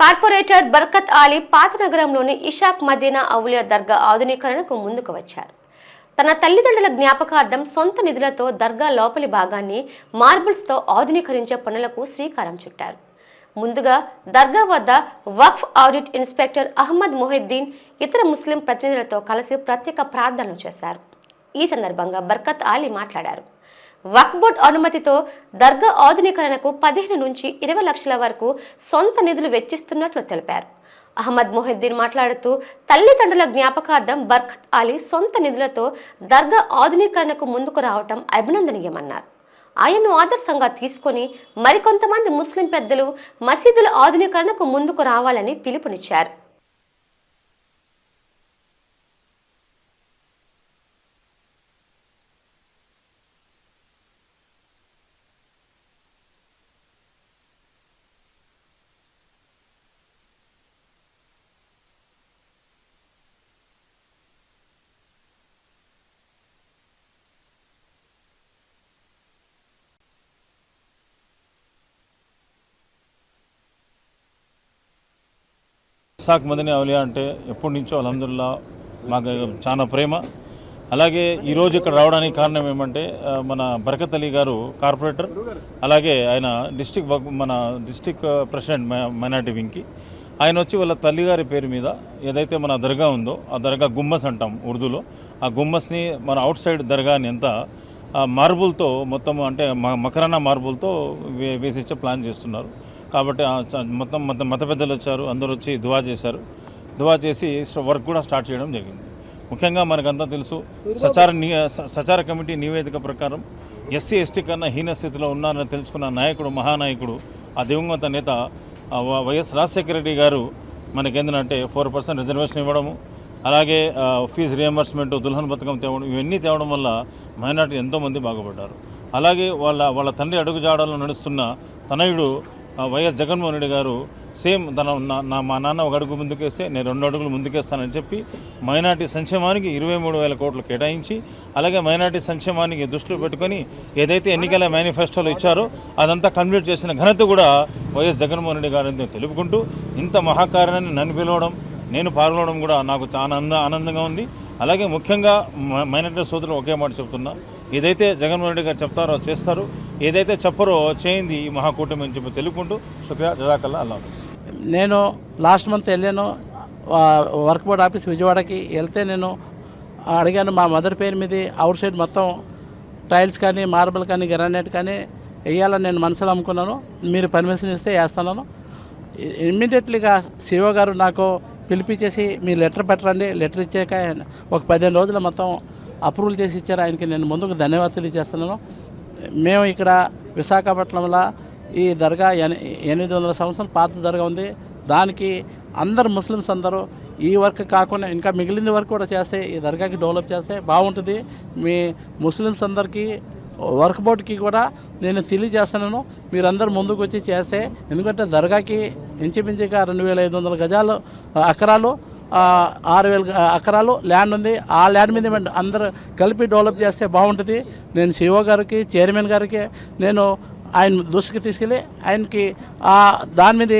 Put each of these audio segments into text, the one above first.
Corporator Barkat Ali పాత నగరంలోని ఇషాక్ మదీనా అవులియా దర్గా ఆధునీకరణకు ముందుకు వచ్చారు. తన తల్లిదండ్రుల జ్ఞాపకార్థం సొంత నిధులతో దర్గా లోపలి భాగాన్ని మార్బుల్స్తో ఆధునీకరించే పనులకు శ్రీకారం చుట్టారు. ముందుగా దర్గా వద్ద వక్ఫ్ ఆడిట్ ఇన్స్పెక్టర్ అహ్మద్ మొహిద్దీన్ ఇతర ముస్లిం ప్రతినిధులతో కలిసి ప్రత్యేక ప్రార్థనలు చేశారు. ఈ సందర్భంగా బర్కత్ ఆలీ మాట్లాడారు. వక్ఫ్ బోర్డ్ అనుమతితో దర్గా ఆధునీకరణకు పదిహేను నుంచి ఇరవై లక్షల వరకు సొంత నిధులు వెచ్చిస్తున్నట్లు తెలిపారు. అహ్మద్ మొహిద్దీన్ మాట్లాడుతూ తల్లిదండ్రుల జ్ఞాపకార్థం బర్ఖత్ అలీ సొంత నిధులతో దర్గా ఆధునీకరణకు ముందుకు రావటం అభినందనీయమన్నారు. ఆయన్ను ఆదర్శంగా తీసుకొని మరికొంతమంది ముస్లిం పెద్దలు మసీదుల ఆధునీకరణకు ముందుకు రావాలని పిలుపునిచ్చారు. ఇసాక్ మదని అవలియా అంటే ఎప్పటి నుంచో అలహదుల్లా మాకు చాలా ప్రేమ. అలాగే ఈరోజు ఇక్కడ రావడానికి కారణం ఏమంటే మన బరకత్ అలీ గారు కార్పొరేటర్ అలాగే ఆయన డిస్టిక్ మన డిస్టిక్ ప్రెసిడెంట్ మైనార్టీ వింగ్కి ఆయన వచ్చి వాళ్ళ తల్లిగారి పేరు మీద ఏదైతే మన దర్గా ఉందో ఆ దర్గా గుమ్మస్ అంటాం ఉర్దూలో ఆ గుమ్మస్ని మన అవుట్ సైడ్ దర్గాని అంతా మార్బుల్తో మొత్తం అంటే మ- మకరానా మార్బుల్తో వే వేసిచ్చే ప్లాన్ చేస్తున్నారు. కాబట్టి మొత్తం మొత్తం మత పెద్దలు వచ్చారు అందరూ వచ్చి దువా చేశారు. దువా చేసి వర్క్ కూడా స్టార్ట్ చేయడం జరిగింది. ముఖ్యంగా మనకంతా తెలుసు సచార స- సచార కమిటీ నివేదిక ప్రకారం ఎస్సీ ఎస్టీ కన్నా హీన స్థితిలో ఉన్నారని తెలుసుకున్న నాయకుడు మహానాయకుడు ఆ దివంగత నేత వైఎస్ రాజశేఖర రెడ్డి గారు మనకేంటంటే ఫోర్ పర్సెంట్ రిజర్వేషన్ ఇవ్వడము అలాగే ఫీజు రియంబర్స్మెంట్ దుల్హన్ బతకం తేవడం ఇవన్నీ తేవడం వల్ల మైనార్టీ ఎంతోమంది బాగుపడ్డారు. అలాగే వాళ్ళ వాళ్ళ తండ్రి అడుగుజాడలో నడుస్తున్న తనయుడు వైఎస్ జగన్మోహన్ రెడ్డి గారు సేమ్ తన నా- నా మా నాన్న ఒక అడుగు ముందుకేస్తే నేను రెండు అడుగులు ముందుకేస్తానని చెప్పి మైనార్టీ సంక్షేమానికి ఇరవై మూడు వేల కోట్లు కేటాయించి అలాగే మైనార్టీ సంక్షేమానికి దృష్టిలో పెట్టుకొని ఏదైతే ఎన్నికల మేనిఫెస్టోలో ఇచ్చారో అదంతా కంప్లీట్ చేసిన ఘనత కూడా వైఎస్ జగన్మోహన్ రెడ్డి గారిని తెలుపుకుంటూ ఇంత మహాకార్యాన్ని నన్ను పిలవడం నేను పాల్గొనడం కూడా నాకు చాలా ఆనంద ఆనందంగా ఉంది. అలాగే ముఖ్యంగా మ- మైనార్టీ సోదరులు ఒకే మాట చెప్తున్నా ఏదైతే జగన్మోహన్ రెడ్డి గారు చెప్తారో చేస్తారు ఏదైతే చెప్పరో చేయింది ఈ మహాకూటమి అని చెప్పి తెలుపుకుంటూ శుక్రియా జజాకల్లా అల్లా నేను లాస్ట్ మంత్ వెళ్ళాను వర్క్ బోర్డ్ ఆఫీస్ విజయవాడకి వెళ్తే నేను అడిగాను మా మదర్ పేరు మీద అవుట్ సైడ్ మొత్తం టైల్స్ కానీ మార్బల్ కానీ గ్రానైట్ కానీ వేయాలని నేను మనసులో అమ్ముకున్నాను మీరు పర్మిషన్ ఇస్తే వేస్తున్నాను ఇమ్మీడియట్లీగా సిఓ గారు నాకు పిలిపించేసి మీ లెటర్ పెట్టరండి లెటర్ ఇచ్చాక ఒక పదిహేను రోజులు మొత్తం అప్రూవల్ చేసి ఇచ్చారు. ఆయనకి నేను ముందుకు ధన్యవాదాలు తెలియజేస్తున్నాను. మేము ఇక్కడ విశాఖపట్నంలో ఈ దర్గా ఎని ఎనిమిది వందల సంవత్సరం పాత దర్గా ఉంది. దానికి అందరు ముస్లిమ్స్ అందరూ ఈ వర్క్ కాకుండా ఇంకా మిగిలింది వర్క్ కూడా చేస్తే ఈ దర్గాకి డెవలప్ చేస్తే బాగుంటుంది. మీ ముస్లిమ్స్ అందరికీ వర్క్ బోర్డ్కి కూడా నేను తెలియజేస్తున్నాను. మీరందరూ ముందుకు వచ్చి చేస్తే ఎందుకంటే దర్గాకి ఇంచుమించుగా రెండు వేల ఐదు వందల గజాలు అకరాలు ఆరు వేల ఎకరాలు ల్యాండ్ ఉంది. ఆ ల్యాండ్ మీద అందరు అందరూ కలిపి డెవలప్ చేస్తే బాగుంటుంది. నేను సిఓ గారికి చైర్మన్ గారికి నేను ఆయన దృష్టికి తీసుకెళ్ళి ఆయనకి ఆ దాని మీద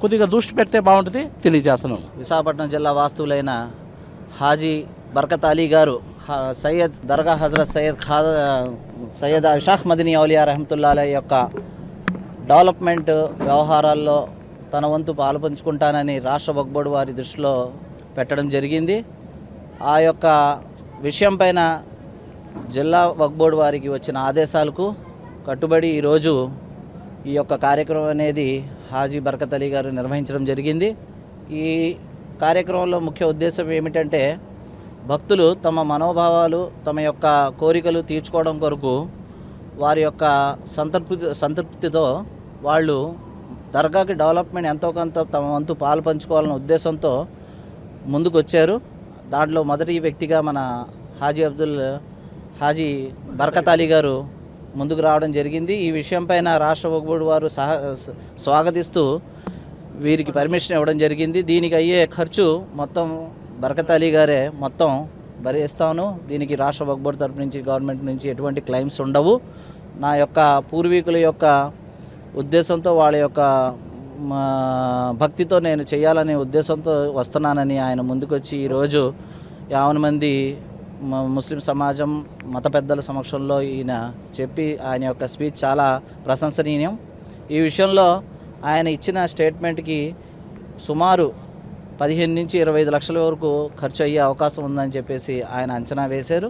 కొద్దిగా దృష్టి పెడితే బాగుంటుంది తెలియజేస్తున్నాను విశాఖపట్నం జిల్లా వాస్తువులైన హాజీ బర్కత్ అలీ గారు హ- సయ్యద్ దర్గా హజరత్ సయ్యద్ ఖా సయ్యద్ షాహ్ మదినీ ఔలియా రహమతుల్లాల యొక్క డెవలప్మెంట్ వ్యవహారాల్లో తన వంతు పాలుపంచుకుంటానని రాష్ట్ర వక్ఫ్ వారి దృష్టిలో పెట్టడం జరిగింది. ఆ యొక్క విషయం పైన జిల్లా వగ్బోర్డు వారికి వచ్చిన ఆదేశాలకు కట్టుబడి ఈరోజు ఈ యొక్క కార్యక్రమం అనేది హాజీ బర్కత్ అలీ గారు నిర్వహించడం జరిగింది. ఈ కార్యక్రమంలో ముఖ్య ఉద్దేశం ఏమిటంటే భక్తులు తమ మనోభావాలు తమ యొక్క కోరికలు తీర్చుకోవడం కొరకు వారి యొక్క సంతృప్తి సంతృప్తితో వాళ్ళు దర్గాకి డెవలప్మెంట్ ఎంతో కొంత తమ వంతు పాలు పంచుకోవాలన్న ఉద్దేశంతో ముందుకు వచ్చారు దాంట్లో మొదటి వ్యక్తిగా మన హాజీ అబ్దుల్ హాజీ బర్కత్ అలీ గారు ముందుకు రావడం జరిగింది. ఈ విషయంపైన రాష్ట్ర వక్ఫ్ వారు సహ స్వాగతిస్తూ వీరికి పర్మిషన్ ఇవ్వడం జరిగింది. దీనికి అయ్యే ఖర్చు మొత్తం బర్కత్ అలీ గారే మొత్తం భరిస్తాను. దీనికి రాష్ట్ర వక్ఫ్ తరపు నుంచి గవర్నమెంట్ నుంచి ఎటువంటి క్లెయిమ్స్ ఉండవు. నా యొక్క పూర్వీకుల యొక్క ఉద్దేశంతో వాళ్ళ యొక్క మా భక్తితో నేను చేయాలనే ఉద్దేశంతో వస్తున్నానని ఆయన ముందుకొచ్చి ఈరోజు యావన మంది ముస్లిం సమాజం మత పెద్దల సమక్షంలో ఈయన చెప్పి ఆయన యొక్క స్పీచ్ చాలా ప్రశంసనీయం. ఈ విషయంలో ఆయన ఇచ్చిన స్టేట్మెంట్కి సుమారు పదిహేను నుంచి ఇరవై ఐదు లక్షల వరకు ఖర్చు అయ్యే అవకాశం ఉందని చెప్పేసి ఆయన అంచనా వేశారు.